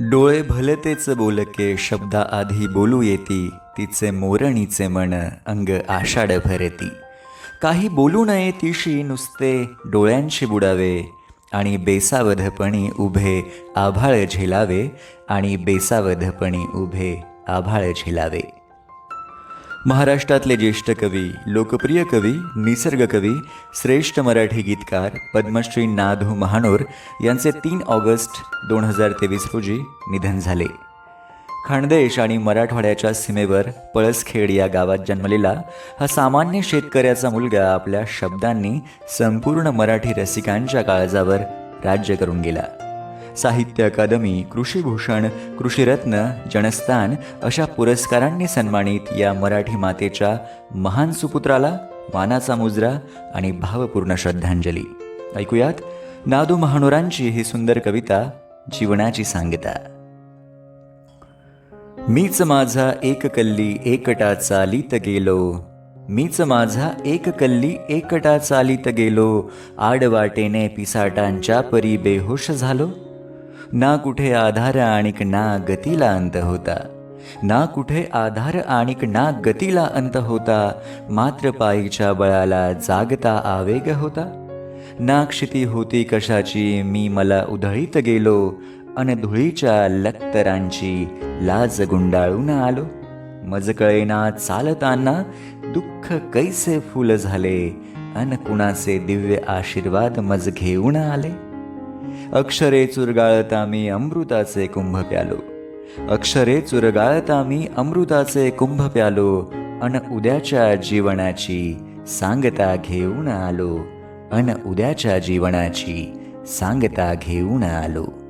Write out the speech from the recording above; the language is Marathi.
डोळे भलतेच बोलके शब्दा आधी बोलू येती तिचे मोरणीचे मन अंग आषाढ भरती. काही बोलू नये तिशी नुसते डोळ्यांशी बुडावे आणि बेसावधपणी उभे आभाळ झेलावे आणि बेसावधपणी उभे आभाळ झेलावे. महाराष्ट्रातले ज्येष्ठ कवी लोकप्रिय कवी निसर्ग कवी श्रेष्ठ मराठी गीतकार पद्मश्री नाधू महानोर यांचे तीन ऑगस्ट दोन हजार तेवीस रोजी निधन झाले. खानदेश आणि मराठवाड्याच्या सीमेवर पळसखेड या गावात जन्मलेला हा सामान्य शेतकऱ्याचा मुलगा आपल्या शब्दांनी संपूर्ण मराठी रसिकांच्या काळजावर राज्य करून गेला. साहित्य अकादमी कृषीभूषण कृषीरत्न जनस्थान अशा पुरस्कारांनी सन्मानित या मराठी मातेच्या महान सुपुत्राला मानाचा मुजरा आणि भावपूर्ण श्रद्धांजली. ऐकूयात नादू महानोरांची ही सुंदर कविता जीवनाची सांगता. मीच माझा एक कल्ली एकटा चालीत गेलो. मीच माझा एक कल्ली एकटा चालीत गेलो. आडवाटेने पिसाटांच्या परी बेहोश झालो. ना कुठे आधार आणिक ना गतीला अंत होता. ना कुठे आधार आणिक ना गतीला अंत होता मात्र पायीच्या बळाला जागता आवेग होता. ना क्षिती होती कशाची मी मला उधळीत गेलो अन धुळीच्या लक्तरांची लाज गुंडाळून आलो. मज कळेना चालताना दुःख कैसे फुल झाले अन कुणाचे दिव्य आशीर्वाद मज घेऊन आले. अक्षरे चुरगाळता मी अमृताचे कुंभ प्यालो. अक्षरे चुरगाळता मी अमृताचे कुंभ प्यालो अन उद्याच्या जीवनाची सांगता घेऊन आलो. अन उद्याच्या जीवनाची सांगता घेऊन आलो.